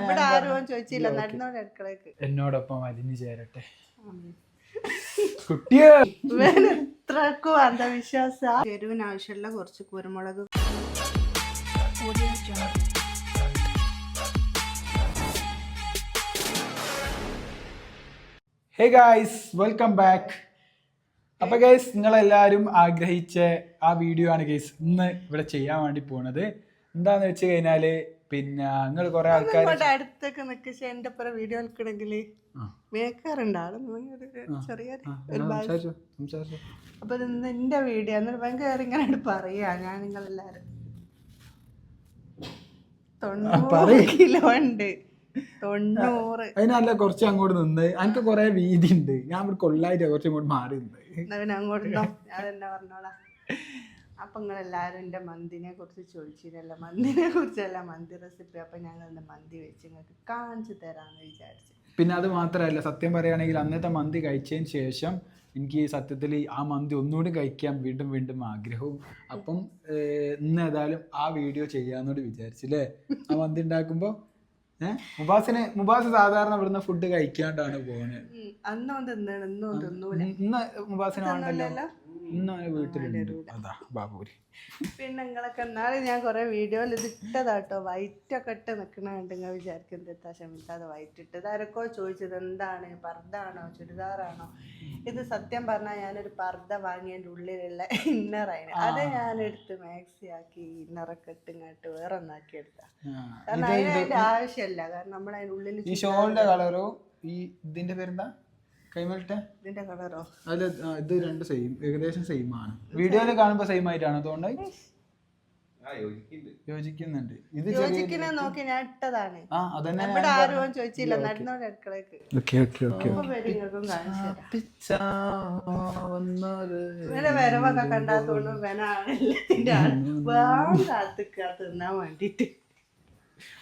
ഇവിടെ ആരും ചോദിച്ചില്ല. നടന്നോടെ അടുക്കളക്ക് എന്നോടൊപ്പം അലിഞ്ഞു ചേരട്ടെ. കുട്ടിയെ. ഇത്രക്കും അന്ധവിശ്വാസ. എരിവിന് ആവശ്യമുള്ള കുറച്ച് കുരുമുളക്. ഹേ ഗായ്സ് വെൽക്കം ബാക്ക് അപ്പൊ ഗൈസ് നിങ്ങളെല്ലാവരും ആഗ്രഹിച്ച ആ വീഡിയോ ആണ് ഗൈസ് ഇന്ന് ഇവിടെ ചെയ്യാൻ വേണ്ടി പോണത്. എന്താന്ന് വെച്ച് കഴിഞ്ഞാൽ പിന്നെ നിങ്ങൾ കുറെ ആൾക്കാർ അടുത്തൊക്കെ നിൽക്കിച്ച് എന്റെ പുറ വീഡിയോ എടുക്കണമെങ്കിൽ മേക്കാറുണ്ട്. ആൾ ചെറിയ അപ്പൊ ഇന്ന് എന്റെ വീഡിയോ എന്നിട്ട് ഭയങ്കര ഇങ്ങനെ പറയാ. ഞാൻ നിങ്ങളെല്ലാരും തൊണ്ണൂറ് കിലോ ഉണ്ട്. തൊണ്ണൂറ്. അതിനല്ല കുറച്ച് അങ്ങോട്ട് നിന്ന്. എനിക്ക് കുറെ വീതി ഉണ്ട്. ഞാൻ ഇവിടെ കൊള്ളായിട്ട് കുറച്ച് കൂടി മാറി നിന്ന്. അങ്ങോട്ട് ഞാൻ തന്നെ പറഞ്ഞോളാം. അപ്പൊ നിങ്ങളെല്ലാവരും എന്റെ മന്തിനെ കുറിച്ച് ചോദിച്ചില്ലല്ലോ മന്തിനെ കുറിച്ചല്ല മന്തി റെസിപ്പി അപ്പം ഞങ്ങൾ എന്റെ മന്തി വെച്ച് നിങ്ങൾക്ക് കാണിച്ചു തരാന്ന് വിചാരിച്ചു. പിന്നെ അത് മാത്രമല്ല സത്യം പറയുകയാണെങ്കിൽ അന്നത്തെ മന്തി കഴിച്ചതിന് ശേഷം എനിക്ക് സത്യത്തിൽ ആ മന്തി ഒന്നുകൂടി കഴിക്കാൻ വീണ്ടും വീണ്ടും ആഗ്രഹവും. അപ്പം ഇന്ന് ഏതായാലും ആ വീഡിയോ ചെയ്യാന്നോട് വിചാരിച്ചില്ലേ ആ മന്തി ഉണ്ടാക്കുമ്പോൾ ഏഹ് മുബാസിന് മുബാസ് സാധാരണ ഇവിടുന്ന് ഫുഡ് കഴിക്കാണ്ടാണ് പോകുന്നത് അന്നോ അന്നും തിന്നണം ഇന്നും തിന്നൂല. ഇന്ന് മുബാസിന് വേണ്ടല്ലോ? തിന്നല്ലോ. വീട്ടിലുണ്ട്. അതാ ബാബൂരി പിന്നെ നിങ്ങളൊക്കെ എന്നാലും ഞാൻ കുറെ വീഡിയോയിൽ ഇത് ഇട്ടതാട്ടോ വൈറ്റ് ഒക്കെ ഇട്ട് നിൽക്കണ കണ്ട് നിങ്ങൾ വിചാരിക്കുന്നത് എത്താ ക്ഷമിക്കാതെ വൈറ്റ് ഇട്ടത് ആരൊക്കെ ചോദിച്ചത് എന്താണ്? പർദ്ദാണോ? ചുരിദാറാണോ? ഇത് സത്യം പറഞ്ഞാൽ ഞാനൊരു പർദ്ദ വാങ്ങിയതിന്റെ ഉള്ളിലുള്ള ഇന്നറായിന് അത് ഞാൻ എടുത്ത് മാക്സി ആക്കി ഇന്നറൊക്കെ ഇട്ട് ഇങ്ങോട്ട് വേറെ ഒന്നാക്കി എടുത്ത കാരണം അതിന് ആവശ്യമില്ല കാരണം നമ്മൾ അതിന്റെ ഉള്ളിൽ ഈ ഷോളിന്റെ കളറോ? ഈ ഇതിന്റെ പേരെന്താ? കൈമലിട്ടെ ഇതിന്റെ കളറോ? അതിൽ ഇത് രണ്ട് സെയിം ഏകദേശം സെയിം ആണ്. വീഡിയോയിൽ കാണുമ്പോ സെയിം ആയിട്ടാണ്. അതുകൊണ്ട് യോജിക്കുന്നുണ്ട്. ഇത് യോജിക്കിനെ നോക്കി ഞാൻ ഇട്ടതാണ്. ആ അതന്നെ ഇവിടെ ആരും ചോദിച്ചില്ല. നടന്നോടെ അടുക്കളക്ക്. ഓക്കെ ഓക്കെ ഓക്കെ അപ്പൊ വരും നിങ്ങൾക്കും കാണിച്ചു തരാം. ഇവനെ വരവൊക്കെ കണ്ടാ തോന്നും ഇവനാണ് എല്ലാത്തിന്റെ ആൾ. വേറെ കാത്തുക്ക തിന്നാൻ വേണ്ടിട്ട്.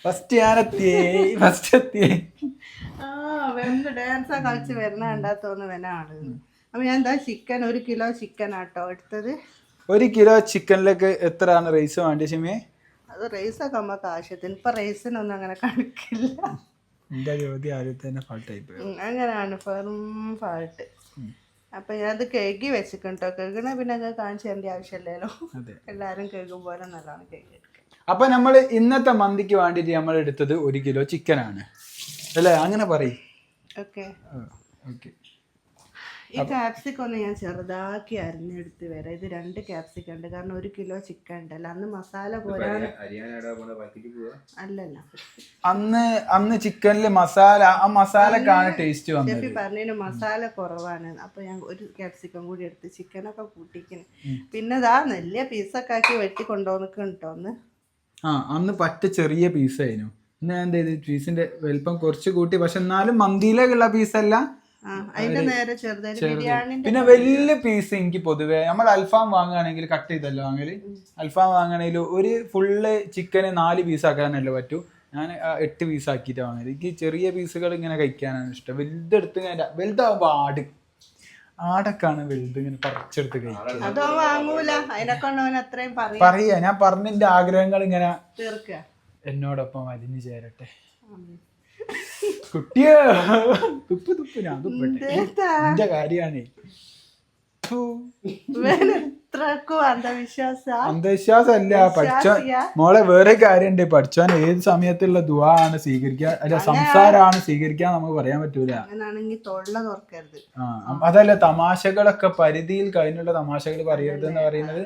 ഫസ്റ്റ് ഞാനെത്തിയേ ഫസ്റ്റ് എത്തിയേ. ആ ഡാൻസ് കളിച്ച് അപ്പൊ ഞാൻ എന്താ ചിക്കൻ ഒരു കിലോ ചിക്കൻ ആട്ടോ എടുത്തത്. ഒരു കിലോ ചിക്കനിലേക്ക് എത്രയാണ് റൈസ് വേണ്ടി ഷിമേ? അത് റൈസൊക്കെ നമുക്ക് ആവശ്യത്തിന്. ഇപ്പൊ റൈസിനൊന്നും അങ്ങനെ കണക്കില്ല. എന്റെ ചോദ്യം ആദ്യം തന്നെ ഫാൾട്ടായി അങ്ങനെയാണ് ഫെറും ഫാൾട്ട് അപ്പൊ ഞാൻ അത് കഴുകി വെച്ചിട്ടുണ്ടോ കഴുകണ പിന്നെ അങ്ങ് കാണിച്ചു തരേണ്ട ആവശ്യമില്ലല്ലോ. എല്ലാരും കഴുകും പോലെ നല്ലോണം കേക്ക് അപ്പൊ നമ്മൾ ഇന്നത്തെ മന്തിക്ക് വേണ്ടിയിട്ട് നമ്മൾ എടുത്തത് ഒരു കിലോ ചിക്കൻ ആണ് അല്ലേ? അങ്ങനെ പറയും. ഓക്കെ. ഓക്കെ. ഈ ക്യാപ്സിക്കം ഒന്ന് ഞാൻ ചെറുതാക്കി അരിഞ്ഞെടുത്ത് വരാം. ഇത് രണ്ട് ക്യാപ്സിക്കം ഉണ്ട്. കാരണം ഒരു കിലോ ചിക്കൻ ഉണ്ടല്ലോ അന്ന് മസാല പോരാ അല്ലല്ല. അന്ന് അന്ന് ചിക്കനിൽ മസാല ആ മസാലക്കാണ് ടേസ്റ്റ് വന്നത്. ഷെഫി പറഞ്ഞതിന് മസാല കുറവാണ്. അപ്പൊ ഞാൻ ഒരു ക്യാപ്സിക്കം കൂടി എടുത്ത് ചിക്കനൊക്കെ കൂട്ടിക്കണ് പിന്നെ ഇതാ നല്ല പീസൊക്കെ ആക്കി വെട്ടി ഒന്ന്. ആ അന്ന് പറ്റ ചെറിയ പീസ് പീസായിരുന്നു ഇന്ന് ഞാൻ എന്ത് ചെയ്തു? പീസിന്റെ വലിപ്പം കുറച്ച് കൂട്ടി. പക്ഷെ എന്നാലും മന്തിയിലേക്കുള്ള പീസല്ല അതിന്റെ നേരെ ചെറുതായിട്ട് ബിരിയാണിന്റെ പിന്നെ വലിയ പീസ് എനിക്ക് പൊതുവേ നമ്മൾ അൽഫാം വാങ്ങുകയാണെങ്കിൽ കട്ട് ചെയ്തല്ലോ വാങ്ങൽ. അൽഫാം വാങ്ങുകയാണെങ്കിൽ ഒരു ഫുള്ള് ചിക്കന് നാല് പീസ് ആക്കാനല്ലേ പറ്റൂ. ഞാൻ എട്ട് പീസ് ആക്കിയിട്ടാണ് വാങ്ങൽ. എനിക്ക് ചെറിയ പീസുകൾ ഇങ്ങനെ കഴിക്കാനാണ് ഇഷ്ടം. വലുതെടുത്ത് ഞാൻ വലുതാവുമ്പോൾ ആട്. ആടൊക്കെയാണ് വലുത് ഇങ്ങനെ പറിച്ചെടുത്ത് അത്രയും പറയാ ഞാൻ പറഞ്ഞിന്റെ ആഗ്രഹങ്ങൾ ഇങ്ങനെ എന്നോടൊപ്പം അലിഞ്ഞു ചേരട്ടെ. കുട്ടിയേ. തുപ്പ് തുപ്പ് ഞാൻ തുപ്പട്ടെ? എന്റെ കാര്യാണേ ഫു. ഇവൻ ഇത്രക്കും അന്ധവിശ്വാസ അന്ധവിശ്വാസമല്ല പഠിച്ചോ? മോളെ വേറെ കാര്യണ്ട് പഠിച്ചോൻ ഏത് സമയത്തുള്ള ദുആ ആണ് സ്വീകരിക്കുക അല്ല സംസാരമാണ് സ്വീകരിക്കാൻ നമുക്ക് പറയാൻ പറ്റൂല. അതല്ല തമാശകളൊക്കെ പരിധിയിൽ കഴിഞ്ഞുള്ള തമാശകൾ പറയരുത് എന്ന് പറയുന്നത്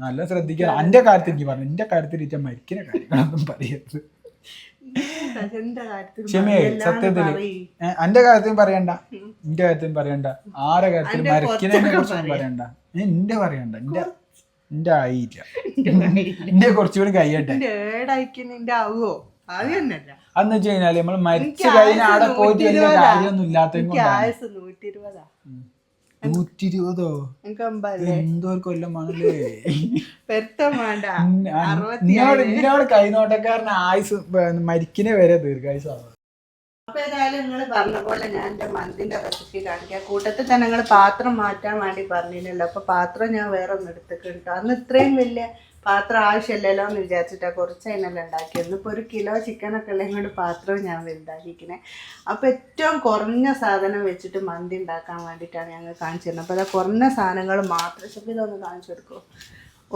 നല്ല ശ്രദ്ധിക്കണം. എന്റെ കാര്യത്തിൽ എനിക്ക് പറഞ്ഞു എന്റെ കാര്യത്തിൽ ഇച്ച മരിക്കുന്ന കാര്യങ്ങളൊന്നും പറയരുത്. ക്ഷമയെ സത്യത്തിൽ എന്റെ കാര്യത്തിലും പറയണ്ട. എന്റെ കാര്യത്തിലും പറയണ്ട. ആരെ കാര്യത്തിലും മരക്കിനെ കുറിച്ചൊന്നും പറയണ്ട. എന്റെ പറയണ്ട. എന്റെ എന്റെ ആയില്ല. എന്റെ കുറച്ചുകൂടി കഴിയട്ടെ എന്റെ ഏടായിക്കുന്നതിന്റെ ആവുമോ അത് അന്ന് വെച്ച് കഴിഞ്ഞാൽ നമ്മൾ മരിച്ചു കഴിഞ്ഞാൽ ആടെ പോയിട്ട് വലിയ കാര്യമൊന്നും ഇല്ലാത്ത നൂറ്റി ഇരുപതാ നൂറ്റി ഇരുപതോ എനിക്ക് അമ്പല്ലേ എന്തോ ഒരു കൊല്ലമാണല്ലേ നിന്നോട് കൈനോട്ടക്കാരന് ആയുസ് മരിക്കിനെ വരെ ദീർഘായുസാണ് അപ്പൊ ഏതായാലും നിങ്ങൾ പറഞ്ഞ പോലെ ഞാൻ എന്റെ മന്തിന്റെ റെസിപ്പി കാണിക്കാം. കൂട്ടത്തിൽ തന്നെ നിങ്ങൾ പാത്രം മാറ്റാൻ വേണ്ടി പറഞ്ഞില്ലല്ലോ അപ്പൊ പാത്രം ഞാൻ വേറെ ഒന്ന് എടുത്തിട്ടുണ്ട്. അന്ന് ഇത്രയും വലിയ പാത്രം ആവശ്യമില്ലല്ലോ എന്ന് വിചാരിച്ചിട്ടാ കുറച്ച് അതിനെല്ലാം ഉണ്ടാക്കിയത്. ഇപ്പോൾ ഒരു കിലോ ചിക്കനൊക്കെ ഉള്ളത് കൊണ്ട് പാത്രവും ഞാൻ വലുതാക്കിക്കണേ അപ്പോൾ ഏറ്റവും കുറഞ്ഞ സാധനം വെച്ചിട്ട് മന്തി ഉണ്ടാക്കാൻ വേണ്ടിയിട്ടാണ് ഞങ്ങൾ കാണിച്ചു തരുന്നത് അപ്പോൾ അത് കുറഞ്ഞ സാധനങ്ങൾ മാത്രം ശരി ഇതൊന്ന് കാണിച്ചു കൊടുക്കുമോ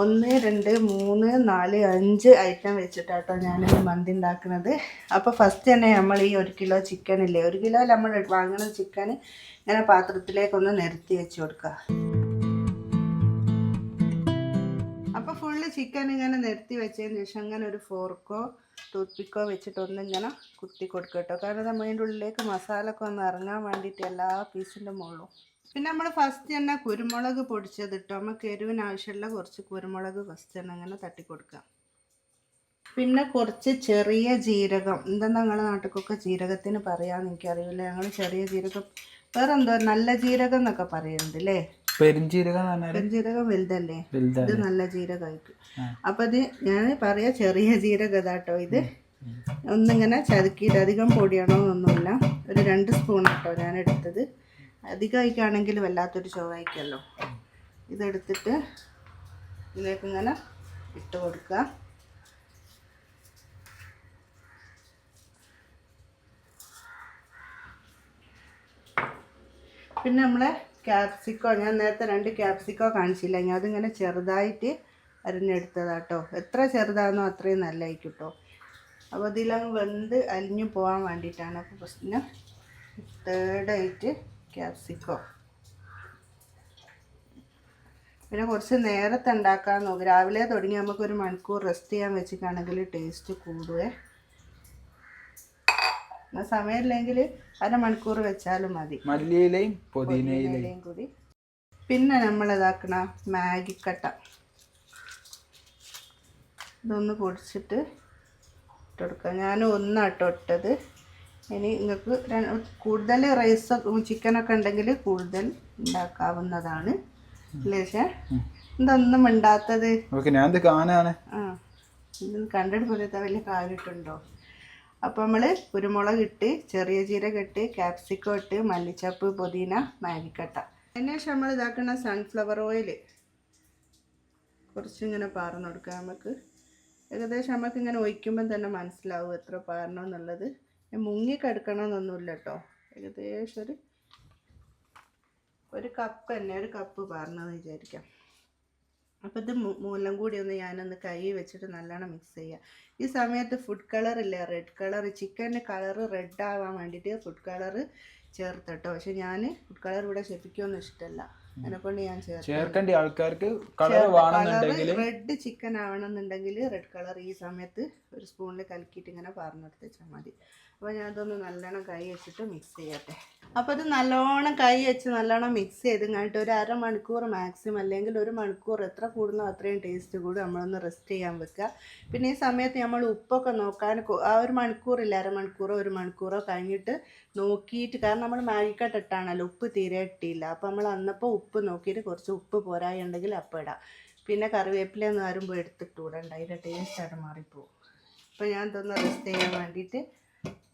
ഒന്ന് രണ്ട് മൂന്ന് നാല് അഞ്ച് ഐറ്റം വെച്ചിട്ടാട്ടോ ഞാൻ മന്തി ഉണ്ടാക്കുന്നത്. അപ്പോൾ ഫസ്റ്റ് തന്നെ നമ്മൾ ഈ ഒരു കിലോ ചിക്കൻ ഇല്ലേ? ഒരു കിലോ നമ്മൾ വാങ്ങുന്ന ചിക്കൻ ഇങ്ങനെ പാത്രത്തിലേക്കൊന്ന് നിരത്തി വെച്ച് കൊടുക്കുക. അപ്പോൾ ചിക്കൻ ഇങ്ങനെ നിരത്തി വെച്ചതിന് ശേഷം അങ്ങനെ ഒരു ഫോർക്കോ ടൂത്ത് പിക്കോ വെച്ചിട്ട് ഒന്ന് ഇങ്ങനെ കുത്തി കൊടുക്കുക കേട്ടോ. കാരണം നമ്മൾ അതിന്റെ ഉള്ളിലേക്ക് മസാല ഒന്ന് ഇറങ്ങാൻ വേണ്ടിയിട്ട് എല്ലാ പീസിന്റെ മുകളിലും. പിന്നെ നമ്മൾ ഫസ്റ്റ് തന്നെ കുരുമുളക് പൊടിച്ചത് ഇട്ടോ നമുക്ക് എരിവിന് ആവശ്യമുള്ള കുറച്ച് കുരുമുളക് ഫസ്റ്റ് തന്നെ അങ്ങനെ തട്ടി കൊടുക്കാം. പിന്നെ കുറച്ച് ചെറിയ ജീരകം. എന്താ ഞങ്ങളുടെ നാട്ടിലൊക്കെ ജീരകത്തിന് പറയാമെന്ന് എനിക്കറിയില്ല. ഞങ്ങൾ ചെറിയ ജീരകം വേറെ എന്തോ നല്ല ജീരകം എന്നൊക്കെ പറയുന്നുണ്ട് അല്ലേ പെരിഞ്ചീരകം എന്ന് പറഞ്ഞാൽ ജീരകം വലുതല്ലേ? ഇത് നല്ല ജീരകമായിരിക്കും. ആ. അപ്പൊ ഇത് ഞാൻ പറയാ ചെറിയ ജീരകം ഇതാട്ടോ ഇത്. ഒന്നിങ്ങനെ ചതുക്കിയിട്ട് അധികം പൊടിയണമെന്നൊന്നുമില്ല ഒരു രണ്ട് സ്പൂൺ കേട്ടോ ഞാൻ എടുത്തത്. അധികം ആയിക്കാണെങ്കിൽ വല്ലാത്തൊരു ചൊവ്വായിക്കല്ലോ. ഇതെടുത്തിട്ട് ഇതിലേക്ക് ഇങ്ങനെ ഇട്ട് കൊടുക്കുക പിന്നെ നമ്മളെ ക്യാപ്സിക്കോ ഞാൻ നേരത്തെ രണ്ട് ക്യാപ്സിക്കോ കാണിച്ചില്ല. ഞാൻ അതിങ്ങനെ ചെറുതായിട്ട് അരിഞ്ഞെടുത്തതാട്ടോ. എത്ര ചെറുതാണോ അത്രയും നല്ലതായിരിക്കും കേട്ടോ അപ്പോൾ ഇതിലങ്ങ് വെന്ത് അലിഞ്ഞു പോകാൻ വേണ്ടിയിട്ടാണ് അപ്പോൾ പ്രശ്നം. തേർഡായിട്ട് ക്യാപ്സിക്കോ പിന്നെ കുറച്ച് നേരത്തെ ഉണ്ടാക്കാൻ നോക്കും. രാവിലെ തുടങ്ങി നമുക്ക് ഒരു മണിക്കൂർ റെസ്റ്റ് ചെയ്യാൻ വെച്ചിട്ടാണെങ്കിൽ ടേസ്റ്റ് കൂടുവേ. സമയമില്ലെങ്കിൽ അരമണിക്കൂർ വെച്ചാലും മതി. മല്ലിയിലയും പുതിനയിലയും കൂടി. പിന്നെ നമ്മൾ ഇതാക്കണ മാഗിക്കട്ട ഇതൊന്ന് പൊടിച്ചിട്ട് ഇട്ട് ഞാൻ ഒന്നാട്ടോ ഇട്ടത്. ഇനി നിങ്ങൾക്ക് കൂടുതൽ റൈസ് ചിക്കനൊക്കെ ഉണ്ടെങ്കിൽ കൂടുതൽ ഉണ്ടാക്കാവുന്നതാണ് പക്ഷേ ഇതൊന്നും ഉണ്ടാത്തത് ഞാൻ ഇത് കാണാണ്. ആ. ഇത് കണ്ടിട്ട് പോലത്തെ വലിയ കാര്യട്ടുണ്ടോ അപ്പോൾ നമ്മൾ കുരുമുളക് ഇട്ട് ചെറിയ ജീരകം ഇട്ട് ക്യാപ്സിക്കം ഇട്ട് മല്ലിച്ചപ്പ് പുതിന മാഗിക്കട്ട. അതിനുശേഷം നമ്മൾ ഇതാക്കുന്ന സൺഫ്ലവർ ഓയിൽ കുറച്ചിങ്ങനെ പാർന്നു കൊടുക്കുക നമുക്ക്. ഏകദേശം നമുക്ക് ഇങ്ങനെ ഒഴിക്കുമ്പം തന്നെ മനസ്സിലാവും എത്ര പാരണം എന്നുള്ളത്. മുങ്ങി കിടക്കണമെന്നൊന്നുമില്ല കേട്ടോ ഏകദേശം ഒരു ഒരു കപ്പ് തന്നെ ഒരു കപ്പ് പാർന്നെന്ന് വിചാരിക്കാം. അപ്പോൾ ഇത് മൂലം കൂടി ഒന്ന് ഞാനൊന്ന് കൈ വെച്ചിട്ട് നല്ലോണം മിക്സ് ചെയ്യുക ഈ സമയത്ത് ഫുഡ് കളർ ഇല്ലേ? റെഡ് കളർ ചിക്കന്റെ കളറ് റെഡ് ആവാൻ വേണ്ടിയിട്ട് ഫുഡ് കളർ ചേർത്തിട്ടോ. പക്ഷെ ഞാൻ ഫുഡ് കളർ ഇവിടെ ശരിക്കൊന്നും ഇഷ്ടമല്ല അതിനെക്കൊണ്ട് ഞാൻ ചേർക്കേണ്ട ആൾക്കാർക്ക് കളർ റെഡ് ചിക്കൻ ആവണമെന്നുണ്ടെങ്കിൽ റെഡ് കളർ ഈ സമയത്ത് ഒരു സ്പൂണിൽ കലക്കിയിട്ട് ഇങ്ങനെ പറഞ്ഞെടുത്ത് വെച്ചാൽ മതി. അപ്പോൾ ഞാനതൊന്ന് നല്ലോണം കൈ വെച്ചിട്ട് മിക്സ് ചെയ്യട്ടെ. അപ്പോൾ ഇത് നല്ലോണം കൈ വെച്ച് നല്ലോണം മിക്സ് ചെയ്ത് കഴിഞ്ഞിട്ട് ഒരു അരമണിക്കൂർ മാക്സിമം അല്ലെങ്കിൽ ഒരു മണിക്കൂർ എത്ര കൂടുന്നോ അത്രയും ടേസ്റ്റ് കൂടും നമ്മളൊന്ന് റെസ്റ്റ് ചെയ്യാൻ വെക്കുക. പിന്നെ ഈ സമയത്ത് നമ്മൾ ഉപ്പൊക്കെ നോക്കാൻ ആ ഒരു മണിക്കൂറില്ല അരമണിക്കൂറോ ഒരു മണിക്കൂറോ കഴിഞ്ഞിട്ട് നോക്കിയിട്ട് കാരണം നമ്മൾ മാഗിക്കട്ട് ഇട്ടാണല്ലോ ഉപ്പ് തീരെ ഇട്ടില്ല. അപ്പോൾ നമ്മൾ അന്നപ്പോൾ ഉപ്പ് നോക്കിയിട്ട് കുറച്ച് ഉപ്പ് പോരായി ഉണ്ടെങ്കിൽ അപ്പം ഇടാം. പിന്നെ കറിവേപ്പിലൊന്നും ആരും പോയി എടുത്തിട്ടൂടണ്ട അതിന്റെ ടേസ്റ്റ് അവിടെ മാറിപ്പോവും. അപ്പോൾ ഞാൻ ഇതൊന്ന് റെസ്റ്റ് ചെയ്യാൻ വേണ്ടിയിട്ട്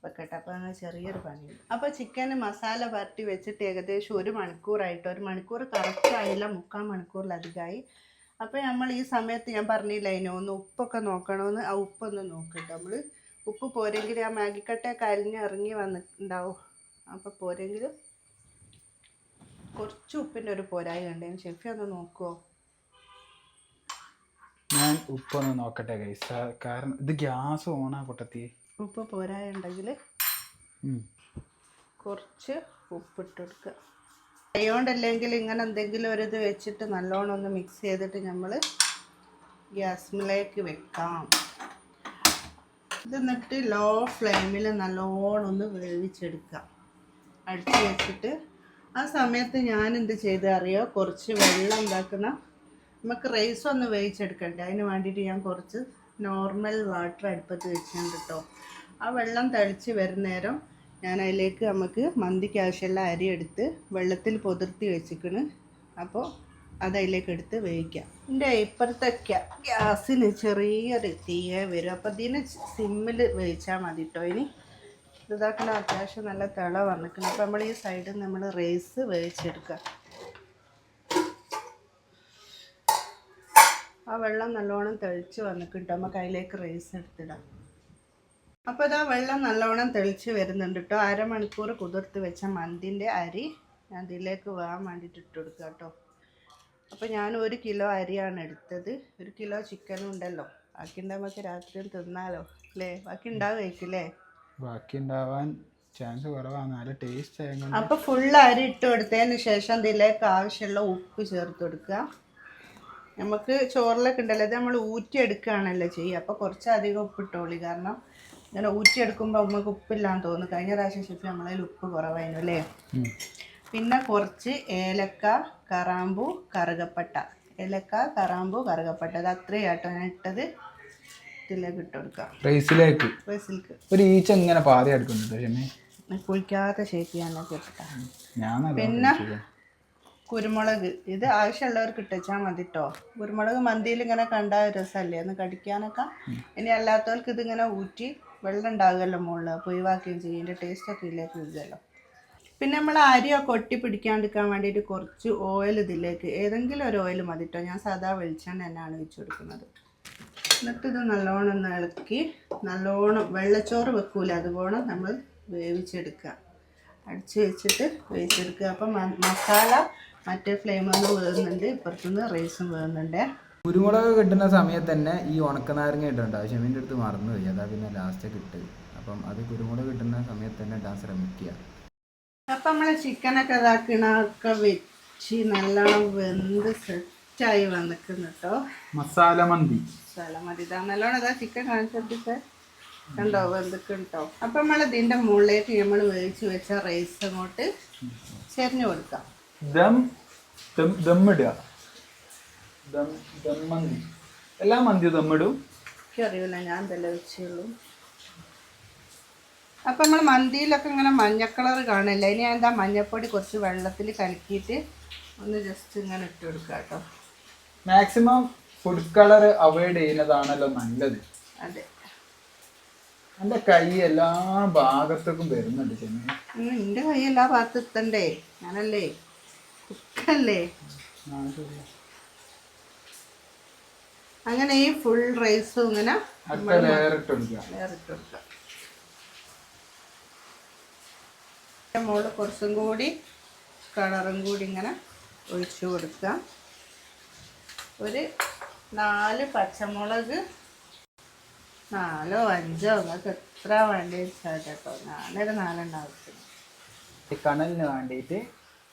വെക്കട്ടെ അപ്പോൾ ചെറിയൊരു പണിയുണ്ട്. അപ്പോൾ ചിക്കൻ മസാല പരട്ടി വെച്ചിട്ട് ഏകദേശം ഒരു മണിക്കൂറായിട്ട് ഒരു മണിക്കൂർ കറക്റ്റ് ആയില്ല മുക്കാൽ മണിക്കൂറിലധികമായി അപ്പോൾ നമ്മൾ ഈ സമയത്ത് ഞാൻ പറഞ്ഞില്ല അതിന് ഒന്ന് ഉപ്പൊക്കെ നോക്കണമെന്ന് ആ ഉപ്പൊന്ന് നോക്കട്ടെ. നമ്മൾ ഉപ്പ് പോരെങ്കിൽ ആ മാഗിക്കട്ടയൊക്കെ അരിഞ്ഞ് ഇറങ്ങി വന്നിട്ടുണ്ടാവും. അപ്പോൾ പോരെങ്കിൽ കുറച്ച് ഉപ്പിന്റെ ഒരു പോരായി കണ്ടേന് ഷെഫി ഒന്ന് നോക്കുമോ ഞാൻ ഉപ്പൊന്ന് നോക്കട്ടെ കൈസ കാരണം ഇത് ഗ്യാസ് ഓണാ പൊട്ടത്തി. ഉപ്പ് പോരായുണ്ടെങ്കിൽ കുറച്ച് ഉപ്പിട്ട് കൊടുക്കുക കൈകൊണ്ടല്ലെങ്കിൽ ഇങ്ങനെ എന്തെങ്കിലും ഒരു ഇത് വെച്ചിട്ട് നല്ലോണം ഒന്ന് മിക്സ് ചെയ്തിട്ട് നമ്മൾ ഗ്യാസ്മിലേക്ക് വെക്കാം. ഇത് എന്നിട്ട് ലോ ഫ്ലെയിമിൽ നല്ലോണം ഒന്ന് വേവിച്ചെടുക്കാം. അടിച്ച് വെച്ചിട്ട് ആ സമയത്ത് ഞാൻ എന്ത് ചെയ്ത് അറിയോ? കുറച്ച് വെള്ളം ഉണ്ടാക്കുന്ന നമുക്ക് റൈസ് ഒന്ന് വേവിച്ചെടുക്കണ്ടേ? അതിന് വേണ്ടിയിട്ട് ഞാൻ കുറച്ച് നോർമൽ വാട്ടർ അടുപ്പത്ത് വെച്ചിട്ടുണ്ട് കേട്ടോ ആ വെള്ളം തഴിച്ച് വരുന്നേരം ഞാൻ അതിലേക്ക് നമുക്ക് മന്തിക്ക് ആവശ്യമുള്ള അരി എടുത്ത് വെള്ളത്തിൽ പൊതിർത്തി വെച്ചിക്കണ്. അപ്പോൾ അത് അതിലേക്ക് എടുത്ത് വേവിക്കാം. എന്റെ ഇപ്പുറത്തെ ഗ്യാ- ഗ്യാസിന് ചെറിയൊരു തീയെ വരും. അപ്പോൾ ഇതിന് സിമ്മിൽ വേവിച്ചാൽ മതി കേട്ടോ ഇനി. ഇതാക്കുന്ന അത്യാവശ്യം നല്ല തിള വന്നിക്കണം. അപ്പോൾ നമ്മൾ ഈ സൈഡിൽ നമ്മൾ റൈസ് വേവിച്ചെടുക്കുക ആ വെള്ളം നല്ലോണം തെളിച്ച് വന്നിട്ടുണ്ട് നമുക്ക് അതിലേക്ക് റൈസ് എടുത്തിടാം. അപ്പോൾ ഇതാ വെള്ളം നല്ലോണം തെളിച്ച് വരുന്നുണ്ട് കേട്ടോ അരമണിക്കൂർ കുതിർത്ത് വെച്ച മന്തിന്റെ അരി ഞാൻ ഇതിലേക്ക് വേകാൻ വേണ്ടിയിട്ട് ഇട്ട് കൊടുക്കുക കേട്ടോ അപ്പോൾ ഞാൻ ഒരു കിലോ അരിയാണ് എടുത്തത്. ഒരു കിലോ ചിക്കനും ഉണ്ടല്ലോ. ബാക്കി നമുക്ക് രാത്രി തിന്നാലോ അല്ലേ? ബാക്കി ഉണ്ടാവുമായിരിക്കില്ലേ ബാക്കി ഉണ്ടാവാൻ ചാൻസ് കുറവാണ് നല്ല ടേസ്റ്റ് അപ്പോൾ ഫുൾ അരി ഇട്ട് കൊടുത്തതിന് ശേഷം ഇതിലേക്ക് ആവശ്യമുള്ള ഉപ്പ് ചേർത്ത് കൊടുക്കുക നമുക്ക് ചോറിലൊക്കെ ഉണ്ടല്ലോ ഇത് നമ്മൾ ഊറ്റി ഊറ്റിയെടുക്കുകയാണല്ലോ ചെയ്യുക. അപ്പോൾ കുറച്ചധികം ഉപ്പ് ഇട്ടോളി. കാരണം ഇങ്ങനെ ഊറ്റിയെടുക്കുമ്പോൾ നമുക്ക് ഉപ്പില്ലാന്ന് തോന്നുന്നു. കഴിഞ്ഞ പ്രാവശ്യം ഷെഫ് നമ്മളതിൽ ഉപ്പ് കുറവായിരുന്നു അല്ലേ? പിന്നെ കുറച്ച് ഏലക്ക കറാമ്പു കറുകപ്പട്ട. ഏലക്ക കറാമ്പു കറുകപ്പട്ട. അത് അത്രയും ആട്ടോ ഞാൻ ഇട്ടത്. ഇതിലേക്ക് ഇട്ട് കൊടുക്കാം. റൈസിലേക്ക്? റൈസിലേക്ക്. ഒരു ഈച്ച ഇങ്ങനെ പാതി എടുക്കുന്നുണ്ട് കുളിക്കാത്ത ഷേപ്പ് ചെയ്യാനൊക്കെ ഇട്ടിട്ടാണ് പിന്നെ കുരുമുളക്. ഇത് ആവശ്യമുള്ളവർക്ക് ഇട്ടുവെച്ചാൽ മതി കേട്ടോ കുരുമുളക് മന്തിയിൽ ഇങ്ങനെ കണ്ടാൽ രസമല്ലേ ഒന്ന് കടിക്കാനൊക്കെ. ഇനി അല്ലാത്തവർക്ക് ഇതിങ്ങനെ ഊറ്റി വെള്ളം ഉണ്ടാകുമല്ലോ മുകളിൽ അപ്പോൾ ഒഴിവാക്കുകയും ചെയ്യും. ഇതിന്റെ ടേസ്റ്റൊക്കെ ഇതിലേക്ക് ഇടുമല്ലോ പിന്നെ നമ്മൾ അരിയൊക്കെ ഒട്ടി പിടിക്കാണ്ടിരിക്കാൻ വേണ്ടിയിട്ട് കുറച്ച് ഓയിൽ ഇതിലേക്ക് ഏതെങ്കിലും ഒരു ഓയിൽ മതി കേട്ടോ ഞാൻ സാധാ വെളിച്ചെണ്ണ തന്നെയാണ് ഒഴിച്ചു കൊടുക്കുന്നത്. എന്നിട്ട് ഇത് നല്ലോണം ഒന്ന് ഇളക്കി നല്ലോണം വെള്ളച്ചോറ് വെക്കൂല. അതുപോലെ നമ്മൾ വേവിച്ചെടുക്കുക. അടിച്ച് വെച്ചിട്ട് വേവിച്ചെടുക്കുക. അപ്പം മസാല മറ്റേ ഫ്ലെയിമൊന്നും വേകുന്നുണ്ട് ഇപ്പുറത്തുനിന്ന് റൈസും വേകുന്നുണ്ട് കുരുമുളക് കിട്ടുന്ന സമയത്ത് തന്നെ ഈ ഉണക്കനാരങ്ങ ഇട്ടുണ്ടാവും ഷെമീന്റെ അടുത്ത് മറന്നുപോയി അതാ പിന്നെ ലാസ്റ്റ് കിട്ടുക അപ്പം അത് കുരുമുളക് കിട്ടുന്ന സമയത്ത് തന്നെ ഇടാൻ ശ്രമിക്കുക. അപ്പം നമ്മൾ ചിക്കനൊക്കെ ഇതാക്കണൊക്കെ വെച്ച് നല്ലോണം വെന്ത് സെറ്റായി വന്നിക്കുന്നു കേട്ടോ മസാല മന്തി. മസാല മന്തി. ഇതാ നല്ലോണം ഇതാ ചിക്കൻ കാണിച്ചിട്ട് കണ്ടോ വെന്തിട്ടുണ്ടോ അപ്പം നമ്മൾ ഇതിന്റെ മുകളിലേക്ക് നമ്മൾ വേവിച്ച് വെച്ച റൈസ് അങ്ങോട്ട് ചെരിഞ്ഞു കൊടുക്കാം. ദം ദം ദമ്മിടുക ദം ദം മന്തി. എല്ലാ മന്തി ദമ്മിടും. എനിക്കറിയില്ല ഞാൻ തന്നെ വെച്ചുള്ളൂ. അപ്പം നമ്മൾ മന്തിയിലൊക്കെ ഇങ്ങനെ മഞ്ഞ കളർ കാണില്ല? ഇനി എന്താ മഞ്ഞപ്പൊടി കുറച്ച് വെള്ളത്തിൽ കലക്കിയിട്ട് ഒന്ന് ജസ്റ്റ് ഇങ്ങനെ ഇട്ട് കൊടുക്കുക കേട്ടോ മാക്സിമം ഫുഡ് കളർ അവോയ്ഡ് ചെയ്യുന്നതാണല്ലോ നല്ലത്. അതെ. എന്റെ കൈ എല്ലാ ഭാഗത്തേക്കും വരുന്നുണ്ട് ചെമ്മീൻ. എന്റെ കൈ എല്ലാ ഭാഗത്തും എത്തണ്ടേ? ഞാനല്ലേ? കുക്കല്ലേ? അങ്ങനെ ഈ ഫുൾ റൈസ് ഇങ്ങനെ മോൾ കൊടുക്കുക മുകളിൽ കുറച്ചും കൂടി കളറും കൂടി ഇങ്ങനെ ഒഴിച്ചു കൊടുക്കുക. ഒരു നാല് പച്ചമുളക് നാലോ അഞ്ചോ നിങ്ങൾക്ക് എത്ര വേണ്ടി വെച്ചാൽ കേട്ടോ. ഞാനൊരു നാലെണ്ണം ആവശ്യം കണലിന് വേണ്ടിയിട്ട്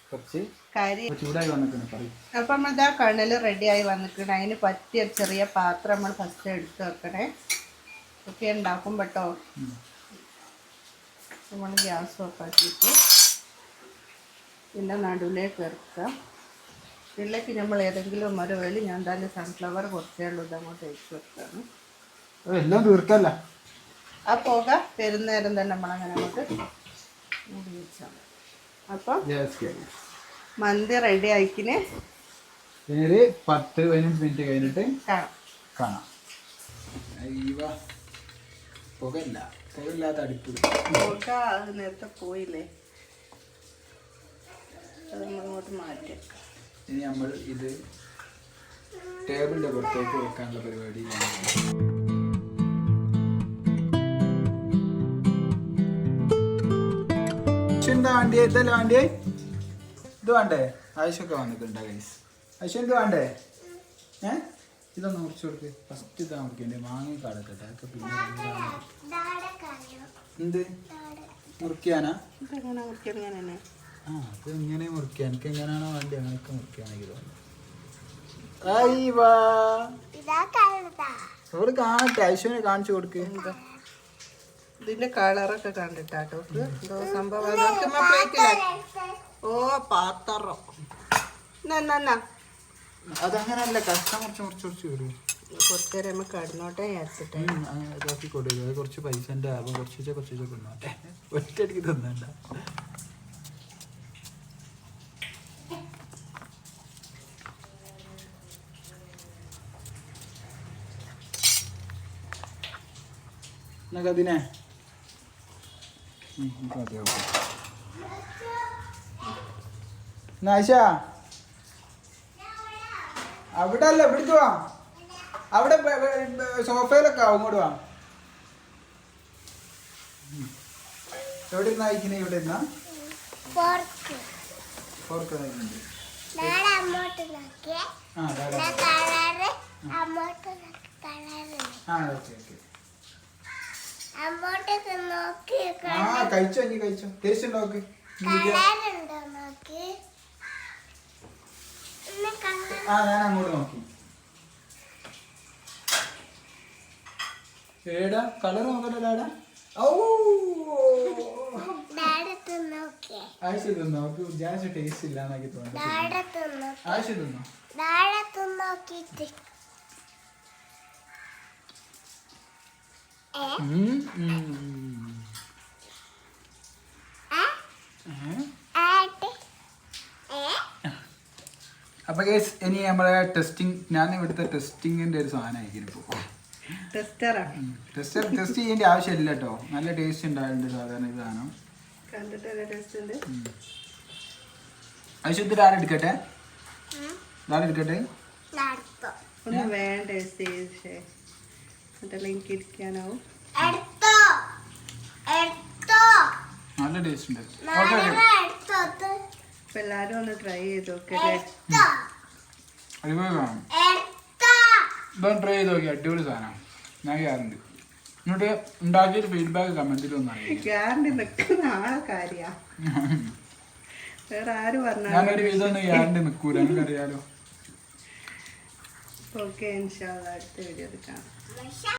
കുറച്ച് കരി ചൂടായി വന്നിട്ടുണ്ട് അപ്പം നമ്മൾ ഇതാ കണ്ണൽ റെഡിയായി വന്നിട്ടുണ്ട്. അതിന് പറ്റിയ ചെറിയ പാത്രം നമ്മൾ ഫസ്റ്റ് എടുത്ത് വെക്കണേ. ഒക്കെ ഉണ്ടാക്കും കേട്ടോ. നമ്മൾ ഗ്യാസ് ഓഫാക്കിയിട്ട് ഇതിന്റെ നടുവിലേക്ക് ഇറക്കുക. ഇതിലേക്ക് നമ്മൾ ഏതെങ്കിലും ഒരു വേളി ഞാൻ എന്തായാലും സൺഫ്ലവർ കുറച്ചേ ഉള്ളൂ ഇതങ്ങോട്ട് ഒഴിച്ച് വെക്കുകയാണ് എല്ലാം ആ പുക തരുന്നേരം തന്നെ നമ്മളങ്ങനെ അങ്ങോട്ട് അപ്പം മന്തി റെഡി ആയിക്കിനെ. ഒരു പത്ത് പതിനഞ്ച് മിനിറ്റ് കഴിഞ്ഞിട്ട് കാണാം. പുകയില്ല. പുകയില്ലാത്ത അടുപ്പ്. പുക നേരത്തെ പോയില്ലേ? അത് നമ്മളിങ്ങോട്ട് മാറ്റി ഇനി നമ്മൾ ഇത് ടേബിളിന്റെ പുറത്തേക്ക് വെക്കാനുള്ള പരിപാടിയിലാണ്. എന്താ വണ്ടിയെ ഇതല്ല വേണ്ടിയേ ഇത് വേണ്ടേ? ആവശ്യമൊക്കെ വന്നിട്ടുണ്ട് ഗൈസ് ആവശ്യം എന്ത് വേണ്ടേ? ഏ? ഇതൊന്ന് മുറിച്ചു കൊടുക്ക്. ഫസ്റ്റ് ഇതാ മുറിക്കണ്ടേ മാങ്ങ കാടക്കട്ടെ അതൊക്കെ പിന്നെ. എന്ത്? മുറിക്കാനാ? ആ അത് ഇങ്ങനെ മുറിക്കുക എനിക്ക് എങ്ങനെയാണോ വേണ്ടി അങ്ങനെയൊക്കെ മുറിക്കുകയാണെങ്കിൽ അവൾ കാണട്ടെ. ഐശ്വര്യ കാണിച്ചു കൊടുക്ക്. എന്താ? ഇതിന്റെ കളറൊക്കെ കണ്ടിട്ടാട്ടോ. ഇത് എന്തോ സംഭവം. ഓ പാത്തറോ. എന്നാ അതങ്ങനല്ല വരും കുറച്ച് നേരം നമുക്ക് കടന്നോട്ടെ വിചാരിച്ചിട്ട്. ഇതാക്കി കൊടുക്കുക അത് കുറച്ച് പൈസന്റെ കുറച്ച് കുറച്ച് തിന്നോട്ടെ ഒറ്റയടിക്ക് തിന്നണ്ട. അതിനെ ആയിഷ? അവിടെ അല്ല ഇവിടുത്തെ വാ അവിടെ സോഫയിലൊക്കെ ആവും ഇങ്ങോട്ട് വാ. എവിടെ ഇരുന്നാ ഇരിക്കണേ? ഇവിടെ ഇരുന്നാ? കഴിച്ചോ ഇനി കഴിച്ചോ. ടേസ്റ്റ് ഉണ്ടോ നോക്ക് കളറുണ്ടോ നോക്കി ഇന്ന് കളർ ആ ഞാൻ അങ്ങോട്ട് നോക്കി. ഏടാ കളർ നോക്കട്ടെ ഏടാ നോക്കിയേ. ആവശ്യം തിന്നോ? അവർക്ക് വിചാരിച്ച ടേസ്റ്റ് ഇല്ല എന്നാക്കി തോന്നുന്നു. ആവശ്യം തിന്നോ? നോക്കിയിട്ട് ഏ ഉം, ഉം. ഏ ഏ? ആട്ട് ഏ അപ്പൊ കേസ് ഇനി നമ്മളെ ടെസ്റ്റിംഗ് ഞാൻ ഇവിടുത്തെ ടെസ്റ്റിങ്ങിന്റെ ഒരു സാധനമായിരിക്കും ഇപ്പോൾ ടെസ്റ്റർ ടെസ്റ്റ് ടെസ്റ്റ് ചെയ്യേണ്ട ആവശ്യമില്ല കേട്ടോ. നല്ല ടേസ്റ്റ് ഉണ്ടായിട്ടുണ്ട് സാധാരണ ഈ സാധനം. കണ്ടിട്ട് ആരും എടുക്കട്ടെ ഉണ്ട്. എടുക്കട്ടെ? ഒന്ന് വേണ്ട എനിക്ക് ഇരിക്കാനാവും. നല്ല ടേസ്റ്റ് ഉണ്ട്. ഓക്കെ എടുത്തോ അപ്പൊ എല്ലാരും ഒന്ന് ട്രൈ ചെയ്ത് നോക്കല്ലേ അടിപൊളി സാധനം എടുത്തോ ട്രൈ ചെയ്ത് നോക്കി അടിപൊളി സാധനം. ഞാൻ ചെയ്യാറുണ്ട് എന്നിട്ട് ഉണ്ടാക്കിയൊരു ഫീഡ്ബാക്ക് കമന്റിൽ ഒന്ന് അറിയിക്കും. ഗ്യാരണ്ടി നിൽക്കുന്ന ആളെ കാര്യ. വേറെ ആര് ഞാനൊരു പറഞ്ഞാലും വിധമൊന്നും ഗ്യാരണ്ടി നിൽക്കൂല എനിക്കറിയാലോ ഓക്കെ ഇൻഷാല്ല അടുത്ത വീഡിയോ മഷ